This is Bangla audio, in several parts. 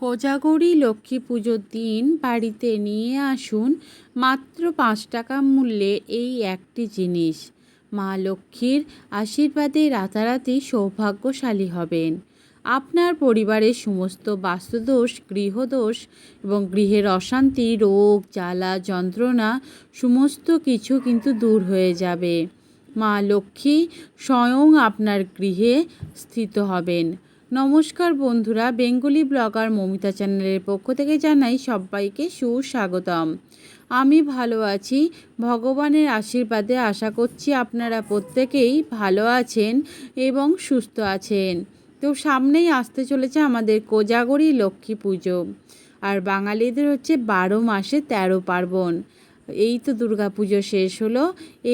কোজাগরী লক্ষ্মী পুজোর দিন বাড়িতে নিয়ে আসুন মাত্র পাঁচ টাকা মূল্যে এই একটি জিনিস। মা লক্ষ্মীর আশীর্বাদে রাতারাতি সৌভাগ্যশালী হবেন। আপনার পরিবারের সমস্ত বাস্তুদোষ, গৃহদোষ এবং গৃহের অশান্তি, রোগ, জ্বালা, যন্ত্রণা সমস্ত কিছু কিন্তু দূর হয়ে যাবে। মা লক্ষ্মী স্বয়ং আপনার গৃহে স্থিত হবেন। নমস্কার বন্ধুরা, বেঙ্গলি ব্লগার মমিতা চ্যানেলের পক্ষ থেকে জানাই সবাইকে সুস্বাগতম। আমি ভালো আছি, ভগবানের আশীর্বাদে আশা করছি আপনারা প্রত্যেকেই ভালো আছেন এবং সুস্থ আছেন। তো সামনেই আসতে চলেছে আমাদের কোজাগরি লক্ষ্মী পুজো, আর বাঙালিদের হচ্ছে বারো মাসে তেরো পার্বণ। এই তো দুর্গা পুজো শেষ হলো,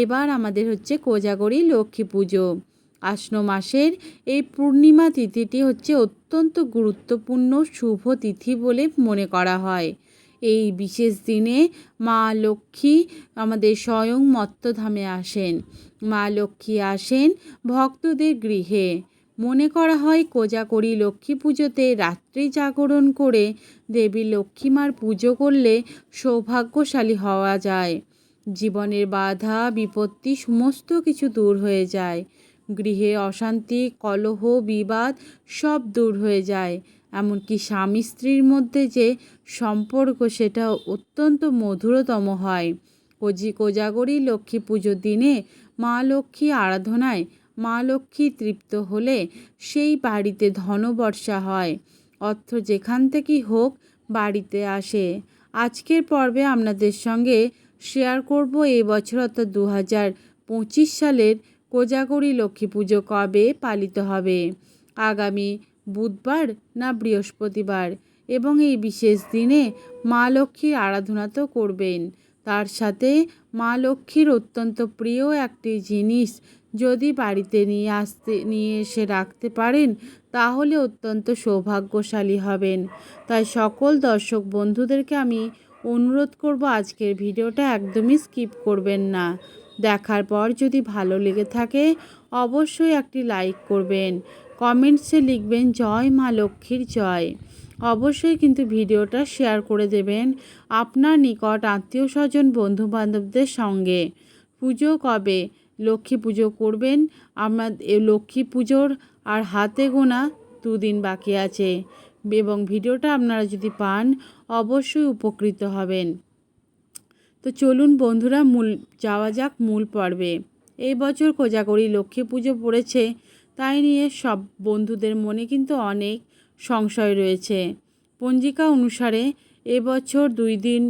এবার আমাদের হচ্ছে কোজাগরি লক্ষ্মী পুজো। আশ্ন মাসের এই পূর্ণিমা তিথিটি হচ্ছে অত্যন্ত গুরুত্বপূর্ণ শুভ তিথি বলে মনে করা হয়। এই বিশেষ দিনে মা লক্ষ্মী আমাদের স্বয়ং মত্তধামে আসেন। মা লক্ষ্মী আসেন ভক্তদের গৃহে। মনে করা হয় কোজাকরি লক্ষ্মী পুজোতে রাত্রি জাগরণ করে দেবী লক্ষ্মীমার পুজো করলে সৌভাগ্যশালী হওয়া যায়। জীবনের বাধা, বিপত্তি, সমস্ত কিছু দূর হয়ে যায়। গৃহে অশান্তি, কলহ, বিবাদ সব দূর হয়ে যায়। এমনকি স্বামী স্ত্রীর মধ্যে যে সম্পর্ক, সেটা অত্যন্ত মধুরতম হয়। কোজি কোজাগরি লক্ষ্মী পুজোর দিনে মা লক্ষ্মী আরাধনায় মা লক্ষ্মী তৃপ্ত হলে সেই বাড়িতে ধনবর্ষা হয়। অর্থ যেখান থেকেই হোক বাড়িতে আসে। আজকের পর্বে আপনাদের সঙ্গে শেয়ার করব। এই বছর অর্থাৎ দু হাজার পঁচিশ সালের কোজাগরি লক্ষ্মী পুজো কবে পালিত হবে? আগামী বুধবার না বৃহস্পতিবার? এবং এই বিশেষ দিনে মা লক্ষ্মীর আরাধনা তো করবেন। তার সাথে মা লক্ষ্মীর অত্যন্ত প্রিয় একটি জিনিস যদি বাড়িতে নিয়ে আসতে, নিয়ে এসে রাখতে পারেন, তাহলে অত্যন্ত সৌভাগ্যশালী হবেন। তাই সকল দর্শক বন্ধুদেরকে আমি অনুরোধ করব আজকের ভিডিওটা একদমই স্কিপ করবেন না। দেখার পর যদি ভালো লেগে থাকে, অবশ্যই একটি লাইক করবেন। কমেন্টসে লিখবেন, জয় মা লক্ষ্মীর জয়। অবশ্যই কিন্তু ভিডিওটা শেয়ার করে দেবেন আপনার নিকট আত্মীয় স্বজন বন্ধুবান্ধবদের সঙ্গে। পুজো কবে? লক্ষ্মী পুজো করবেন, আমরা লক্ষ্মী পুজোর আর হাতে গোনা দুদিন বাকি আছে। এবং ভিডিওটা আপনারা যদি পান, অবশ্যই উপকৃত হবেন। তো চলুন বন্ধুরা মূল, যাওয়া যাক মূল পর্বে। এই বছর কোজাগরি লক্ষ্মী পুজো পড়েছে, তাই নিয়ে সব বন্ধুদের মনে কিন্তু অনেক সংশয় রয়েছে। পঞ্জিকা অনুসারে এবছর দুই দিন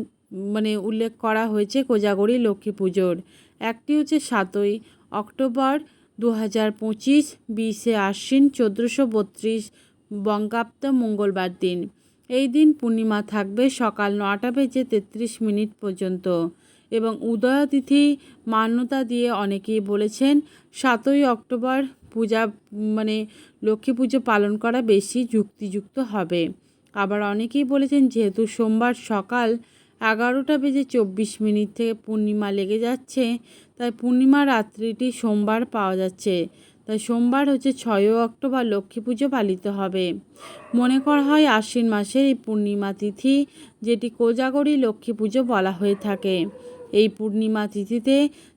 মানে উল্লেখ করা হয়েছে কোজাগরি লক্ষ্মী পুজোর। একটি হচ্ছে সাতই অক্টোবর দু হাজার পঁচিশ, বিশে আশ্বিন চোদ্দোশো বত্রিশ, বঙ্গাব্দ মঙ্গলবার দিন। এই দিন পূর্ণিমা থাকবে সকাল নটা বেজে তেত্রিশ মিনিট পর্যন্ত। এবং উদয়াতিথি মান্যতা দিয়ে অনেকেই বলেছেন, সাতই অক্টোবর পূজা মানে লক্ষ্মী পুজো পালন করা বেশি যুক্তিযুক্ত হবে। আবার অনেকেই বলেছেন, যেহেতু সোমবার সকাল এগারোটা বেজে চব্বিশ মিনিট থেকে পূর্ণিমা লেগে যাচ্ছে, তাই পূর্ণিমা রাত্রিটি সোমবার পাওয়া যাচ্ছে। তাই সোমবার হচ্ছে ছয়ই অক্টোবর লক্ষ্মী পুজো পালিত হবে। মনে করা হয় আশ্বিন মাসের এই পূর্ণিমা তিথি, যেটি কোজাগরি লক্ষ্মী পুজো বলা হয়ে থাকে। এই পূর্ণিমা তিথিতে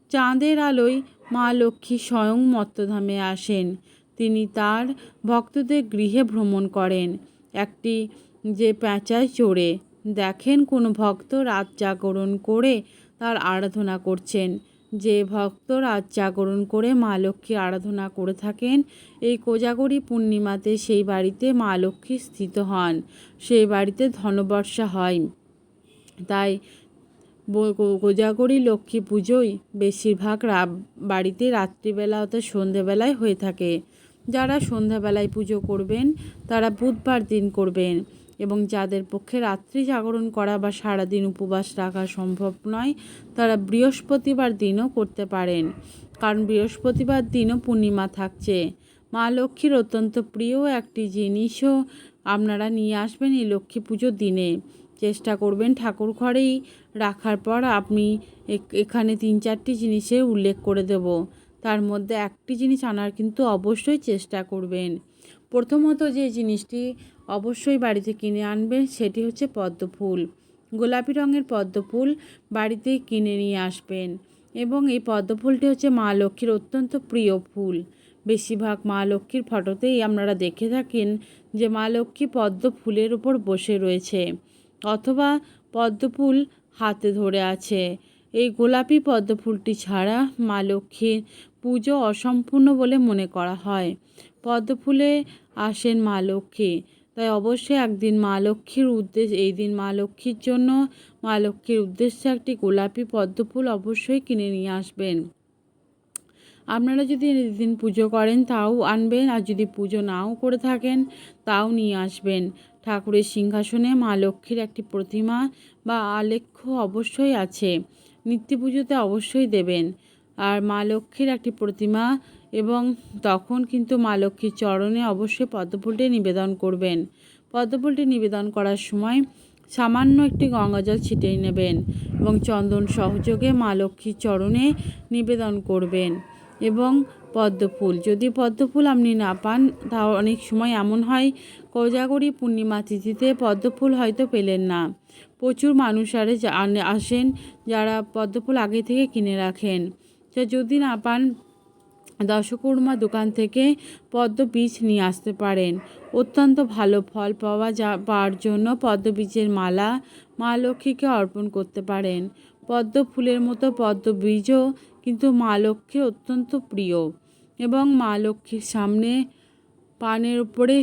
চাঁদের আলোয় মা লক্ষ্মী স্বয়ং মত্তধামে আসেন। তিনি তার ভক্তদের গৃহে ভ্রমণ করেন। একটি যে প্যাঁচায় চড়ে দেখেন কোনো ভক্ত রাত জাগরণ করে তার আরাধনা করছেন। যে ভক্ত রাত জাগরণ করে মা লক্ষ্মী আরাধনা করে থাকেন, এই কোজাগরি পূর্ণিমাতে সেই বাড়িতে মা লক্ষ্মী স্থিত হন। সেই বাড়িতে ধনবর্ষা হয়। তাই কোজাগরি লক্ষ্মী পুজোই বেশিরভাগ বাড়িতে রাত্রিবেলা অর্থাৎ সন্ধেবেলায় হয়ে থাকে। যারা সন্ধ্যাবেলায় পুজো করবেন, তারা বুধবার দিন করবেন। এবং যাদের পক্ষে রাত্রি জাগরণ করা বা সারাদিন উপবাস রাখা সম্ভব নয়, তারা বৃহস্পতিবার দিনও করতে পারেন। কারণ বৃহস্পতিবার দিনও পূর্ণিমা থাকছে। মা লক্ষ্মীর অত্যন্ত প্রিয় একটি জিনিসও আপনারা নিয়ে আসবেন এই লক্ষ্মী পুজোর দিনে। চেষ্টা করবেন ঠাকুর ঘরেই রাখার পর আপনি এখানে তিন চারটি জিনিসের উল্লেখ করে দেব। তার মধ্যে একটি জিনিস আনার কিন্তু অবশ্যই চেষ্টা করবেন। প্রথমত যে জিনিসটি অবশ্যই বাড়িতে কিনে আনবেন সেটি হচ্ছে পদ্ম ফুল। গোলাপি রঙের পদ্ম ফুল বাড়িতে কিনে নিয়ে আসবেন। এবং এই পদ্ম ফুলটি হচ্ছে মা লক্ষ্মীর অত্যন্ত প্রিয় ফুল। বেশিরভাগ মা লক্ষ্মীর ফটোতেই আপনারা দেখে থাকেন যে মা লক্ষ্মী পদ্ম ফুলের উপর বসে রয়েছে অথবা পদ্ম ফুল হাতে ধরে আছে। এই গোলাপি পদ্ম ফুলটি ছাড়া মা লক্ষ্মীর পুজো অসম্পূর্ণ বলে মনে করা হয়। পদ্ম ফুলে আসেন মা লক্ষ্মী। তাই অবশ্যই একদিন মা লক্ষ্মীর উদ্দেশ্য এই দিন মা লক্ষ্মীর জন্য মা লক্ষ্মীর উদ্দেশ্যে একটি গোলাপি পদ্মফুল অবশ্যই কিনে নিয়ে আসবেন। আপনারা যদি দিন পুজো করেন তাও আনবেন, আর যদি পুজো নাও করে থাকেন তাও নিয়ে আসবেন। ঠাকুরের সিংহাসনে মা লক্ষ্মীর একটি প্রতিমা বা আলেখ্য অবশ্যই আছে। নিত্য পুজোতে অবশ্যই দেবেন। আর মা লক্ষ্মীর একটি প্রতিমা এবং তখন কিন্তু মা লক্ষ্মীর চরণে অবশ্যই পদ্মফুলটি নিবেদন করবেন। পদ্মফুলটি নিবেদন করার সময় সামান্য একটি গঙ্গাজল ছিটিয়ে নেবেন এবং চন্দন সহযোগে মা লক্ষ্মীর চরণে নিবেদন করবেন এবং পদ্মফুল। যদি পদ্মফুল আপনি না পান তাও অনেক সময় এমন হয়, কোজাগরি পূর্ণিমা তিথিতে পদ্মফুল হয়তো পেলেন না। প্রচুর মানুষ আরে আসেন যারা পদ্মফুল আগে থেকে কিনে রাখেন। তো যদি না পান দশকর্মা দোকান থেকে পদ্ম বীজ নিয়ে আসতে পারেন। অত্যন্ত ভালো ফল পাওয়া যা, পাওয়ার জন্য পদ্ম বীজের মালা মা লক্ষ্মীকে অর্পণ করতে পারেন। পদ্ম ফুলের মতো পদ্ম বীজও কিন্তু মা লক্ষ্মী অত্যন্ত প্রিয় এবং মা লক্ষ্মীর সামনে পানের উপরে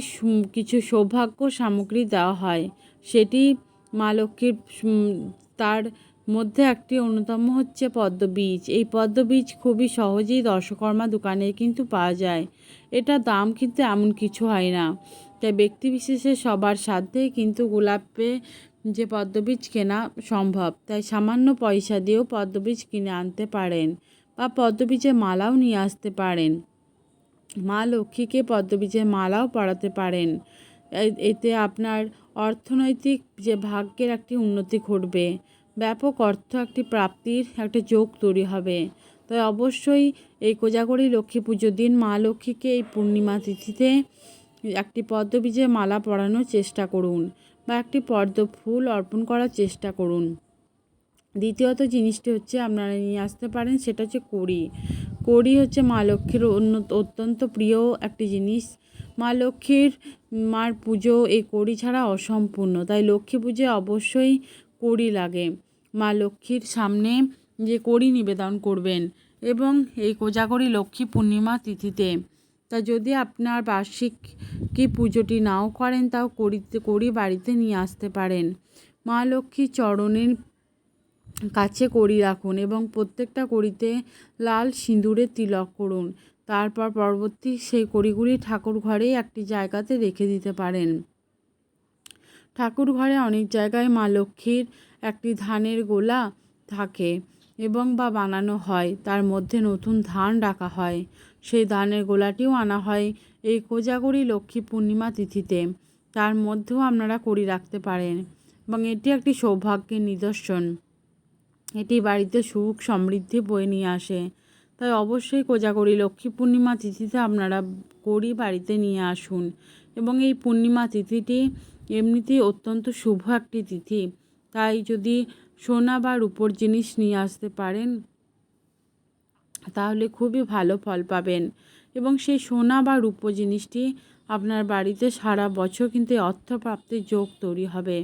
কিছু সৌভাগ্য সামগ্রী দেওয়া হয়। সেটি মা লক্ষ্মীর তার মধ্যে একটি অন্যতম হচ্ছে পদ্মবীজ। এই পদ্মবীজ খুবই সহজেই দর্শকর্মা দোকানে কিন্তু পাওয়া যায়। এটা দাম কিন্তু এমন কিছু হয় না। তাই ব্যক্তি বিশেষে সবার সাধ্যে কিন্তু গোলাপে যে পদ্মবীজ কেনা সম্ভব, তাই সামান্য পয়সা দিয়েও পদ্মবীজ কিনে আনতে পারেন বা পদ্মবীজের মালাও নিয়ে আসতে পারেন। মা লক্ষ্মীকে পদ্মবীজের মালাও পরাতে পারেন। এতে আপনার অর্থনৈতিক যে ভাগ্যের একটি উন্নতি ঘটবে। ব্যাপক অর্থ একটি প্রাপ্তির একটা যোগ তৈরি হবে। তাই অবশ্যই এই কোজাগরি লক্ষ্মী পুজোর দিন মা লক্ষ্মীকে এই পূর্ণিমা তিথিতে একটি পদ্মবীজে মালা পরানোর চেষ্টা করুন বা একটি পদ্ম ফুল অর্পণ করার চেষ্টা করুন। দ্বিতীয়ত জিনিসটি হচ্ছে আপনারা নিয়ে আসতে পারেন, সেটা হচ্ছে কড়ি। কড়ি হচ্ছে মা লক্ষ্মীর অন্য অত্যন্ত প্রিয় একটি জিনিস। মা লক্ষ্মীর মার পুজো এই কড়ি ছাড়া অসম্পূর্ণ, তাই লক্ষ্মী পুজোয় অবশ্যই কড়ি লাগে। মা লক্ষ্মীর সামনে যে কড়ি নিবেদন করবেন এবং এই কোজাগরি লক্ষ্মী পূর্ণিমা তিথিতে। তা যদি আপনার বার্ষিক কি পুজোটি নাও করেন, তাও করিতে কড়ি বাড়িতে নিয়ে আসতে পারেন। মা লক্ষ্মীর চরণের কাছে কড়ি রাখুন এবং প্রত্যেকটা কড়িতে লাল সিঁদুরের তিলক করুন। তারপর পরবর্তী সেই কড়িগুলি ঠাকুর ঘরে একটি জায়গাতে রেখে দিতে পারেন। ঠাকুর ঘরে অনেক জায়গায় মা লক্ষ্মীর একটি ধানের গোলা থাকে এবং বা বানানো হয়, তার মধ্যে নতুন ধান রাখা হয়। সেই ধানের গোলাটিও আনা হয় এই কোজাগরি লক্ষ্মী পূর্ণিমা তিথিতে। তার মধ্যেও আপনারা করি রাখতে পারেন এবং এটি একটি সৌভাগ্যের নিদর্শন। এটি বাড়িতে সুখ সমৃদ্ধি বয়ে নিয়ে আসে। তাই অবশ্যই কোজাগরি লক্ষ্মী পূর্ণিমা তিথিতে আপনারা করি বাড়িতে নিয়ে আসুন এবং এই পূর্ণিমা তিথিটি এমনিতেই অত্যন্ত শুভ একটি তিথি। তাই যদি সোনা বা রূপোর জিনিস নিয়ে আসতে পারেন, তাহলে খুবই ভালো ফল পাবেন। এবং সেই সোনা বা রূপো জিনিসটি আপনার বাড়িতে সারা বছর কিন্তু অর্থপ্রাপ্তির যোগ তৈরি হবে,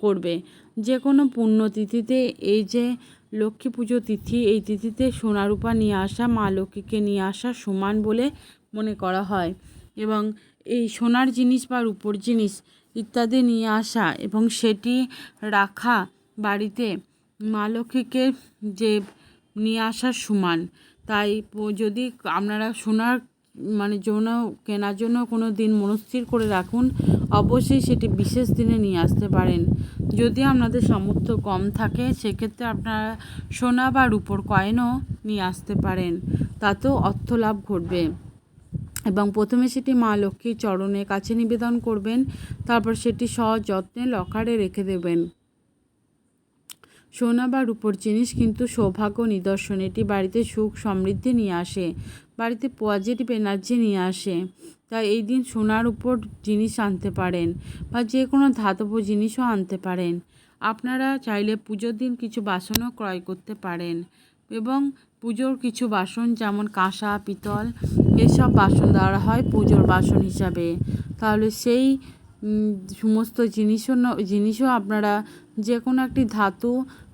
করবে। যে কোনো পুণ্যতিথিতে এই যে লক্ষ্মী পুজো তিথি, এই তিথিতে সোনা রূপা নিয়ে আসা, মা লক্ষ্মীকে নিয়ে আসা সমান বলে মনে করা হয়। এবং এই সোনার জিনিস বা রূপোর জিনিস ইত্যাদি নিয়ে আসা এবং সেটি রাখা বাড়িতে মা লক্ষ্মীকে যে নিয়ে আসার সমান। তাই যদি আপনারা সোনার মানে জন্য কেনার জন্য কোনো দিন মনস্থির করে রাখুন, অবশ্যই সেটি বিশেষ দিনে নিয়ে আসতে পারেন। যদি আপনাদের সামর্থ্য কম থাকে, সেক্ষেত্রে আপনারা সোনা বা রূপোর কয়েনও নিয়ে আসতে পারেন। তাতেও অর্থ লাভ ঘটবে। এবং প্রথমে সেটি মা লক্ষ্মীর চরণের কাছে নিবেদন করবেন, তারপর সেটি সহজ যত্নে লকারে রেখে দেবেন। সোনা বা রূপোর জিনিস কিন্তু সৌভাগ্য নিদর্শন, এটি বাড়িতে সুখ সমৃদ্ধি নিয়ে আসে, বাড়িতে পজিটিভ এনার্জি নিয়ে আসে। তাই এই দিন সোনার উপর জিনিস আনতে পারেন বা যে কোনো ধাতব জিনিসও আনতে পারেন। আপনারা চাইলে পুজোর দিন কিছু বাসনও ক্রয় করতে পারেন এবং পুজোর কিছু বাসন যেমন কাঁসা, পিতল, এসব বাসন দেওয়া হয় পুজোর বাসন হিসাবে। তাহলে সেই সমস্ত জিনিসও জিনিসও আপনারা যে কোনো একটি ধাতু,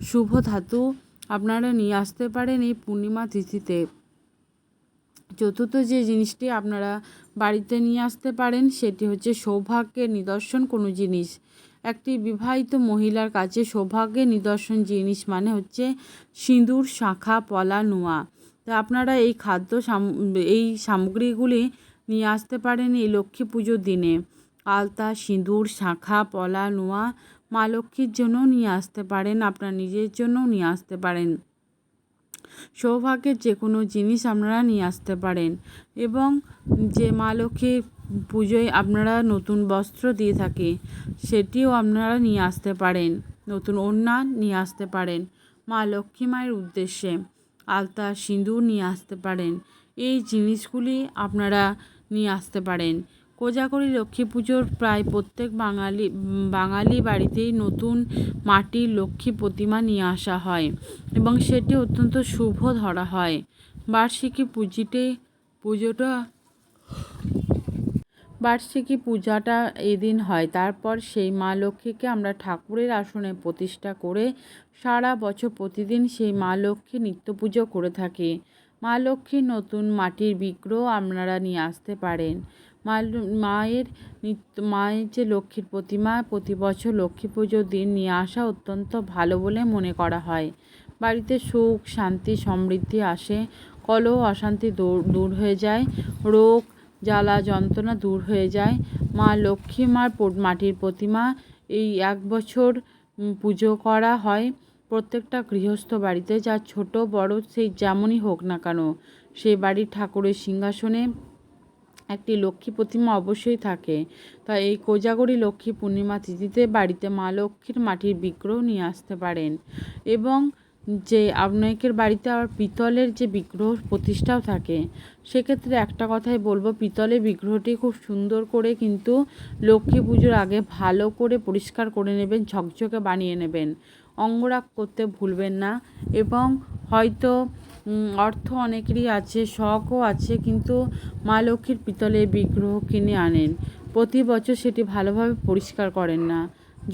শুভ ধাতু আপনারা নিয়ে আসতে পারেন এই পূর্ণিমা তিথিতে। চতুর্থ যে জিনিসটি আপনারা বাড়িতে নিয়ে আসতে পারেন সেটি হচ্ছে সৌভাগ্যের নিদর্শন কোনো জিনিস। একটি বিবাহিত মহিলার কাছে সৌভাগ্যের নিদর্শন জিনিস মানে হচ্ছে সিঁদুর, শাঁখা, পলা, নোয়া। তো আপনারা এই খাদ্য এই সামগ্রীগুলি নিয়ে আসতে পারেন এই লক্ষ্মী পুজোর দিনে। আলতা, সিঁদুর, শাঁখা, পলা, নোয়া মা লক্ষ্মীর জন্য নিয়ে আসতে পারেন, আপনার নিজের জন্যও নিয়ে আসতে পারেন। সৌভাগ্যের যে কোনো জিনিস আপনারা নিয়ে আসতে পারেন এবং যে মা লক্ষ্মীর পুজোয় আপনারা নতুন বস্ত্র দিয়ে থাকে, সেটিও আপনারা নিয়ে আসতে পারেন, নতুন ওড়না নিয়ে আসতে পারেন, মা লক্ষ্মী মায়ের উদ্দেশ্যে আলতা, সিঁদুর নিয়ে আসতে পারেন, এই জিনিসগুলি আপনারা নিয়ে আসতে পারেন। কোজাগরী লক্ষ্মী পুজোর প্রায় প্রত্যেক বাঙালি বাঙালি বাড়িতেই নতুন মাটির লক্ষ্মী প্রতিমা নিয়ে আসা হয় এবং সেটি অত্যন্ত শুভ ধরা হয়। বার্ষিকী পুজিতে, পুজোটা বার্ষিকী পূজাটা এদিন হয়। তারপর সেই মা লক্ষ্মীকে আমরা ঠাকুরের আসনে প্রতিষ্ঠা করে সারা বছর প্রতিদিন সেই মা লক্ষ্মী নিত্য পুজো করে থাকি। মা লক্ষ্মীর নতুন মাটির বিগ্রহ আপনারা নিয়ে আসতে পারেন। মা মায়ের নিত্য, মায়ের যে লক্ষ্মীর প্রতিমা, প্রতি বছর লক্ষ্মী পুজোর দিন নিয়ে আসা অত্যন্ত ভালো বলে মনে করা হয়। বাড়িতে সুখ, শান্তি, সমৃদ্ধি আসে, কলহ, অশান্তি দূর দূর হয়ে যায়। রোগ জ্বালা যন্ত্রণা দূর হয়ে যায়। মা লক্ষ্মী মার মাটির প্রতিমা এই এক বছর পুজো করা হয়। প্রত্যেকটা গৃহস্থ বাড়িতে যা ছোট, বড়, সেই যেমনই হোক না কেন সেই বাড়ির ঠাকুরের সিংহাসনে একটি লক্ষ্মী প্রতিমা অবশ্যই থাকে। তাই এই কোজাগরী লক্ষ্মী পূর্ণিমা তিথিতে বাড়িতে মা লক্ষ্মীর মাটির বিগ্রহ নিয়ে আসতে পারেন। এবং যে আপনাদের বাড়িতে আবার পিতলের যে বিগ্রহ প্রতিষ্ঠাও থাকে, সেক্ষেত্রে একটা কথাই বলব, পিতলের বিগ্রহটি খুব সুন্দর করে কিন্তু লক্ষ্মী পুজোর আগে ভালো করে পরিষ্কার করে নেবেন, ঝকঝকে বানিয়ে নেবেন। অঙ্গরাগ করতে ভুলবেন না এবং হয়তো অর্থ অনেকেরই আছে, শখও আছে, কিন্তু মা লক্ষ্মীর পিতলের বিগ্রহ কিনে আনেন। প্রতি বছর সেটি ভালোভাবে পরিষ্কার করেন না।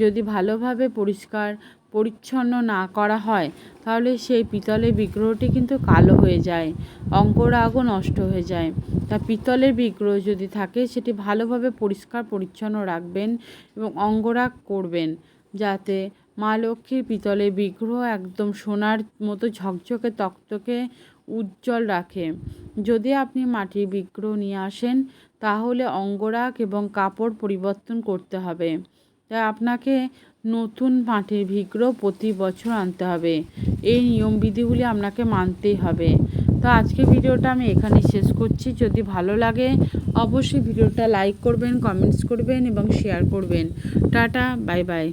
যদি ভালোভাবে পরিষ্কার পরিচ্ছন্ন না করা হয়, তাহলে সেই পিতলের বিগ্রহটি কিন্তু কালো হয়ে যায় অঙ্গরাগও নষ্ট হয়ে যায়। তা পিতলের বিগ্রহ যদি থাকে, সেটি ভালোভাবে পরিষ্কার, পরিচ্ছন্ন রাখবেন এবং অঙ্গরাগ করবেন, যাতে মা লক্ষ্মীর পিতলের বিগ্রহ একদম সোনার মতো ঝকঝকে, তক্তকে উজ্জ্বল রাখে। যদি আপনি মাটির বিগ্রহ নিয়ে আসেন, তাহলে অঙ্গরাগ এবং কাপড় পরিবর্তন করতে হবে। তাই আপনাকে নতুন মাটির বিগ্রহ প্রতি বছর আনতে হবে। এই নিয়মবিধিগুলি আপনাকে মানতেই হবে। তো আজকে ভিডিওটা আমি এখানে শেষ করছি। যদি ভালো লাগে, অবশ্যই ভিডিওটা লাইক করবেন, কমেন্টস করবেন এবং শেয়ার করবেন। Tata, bye bye.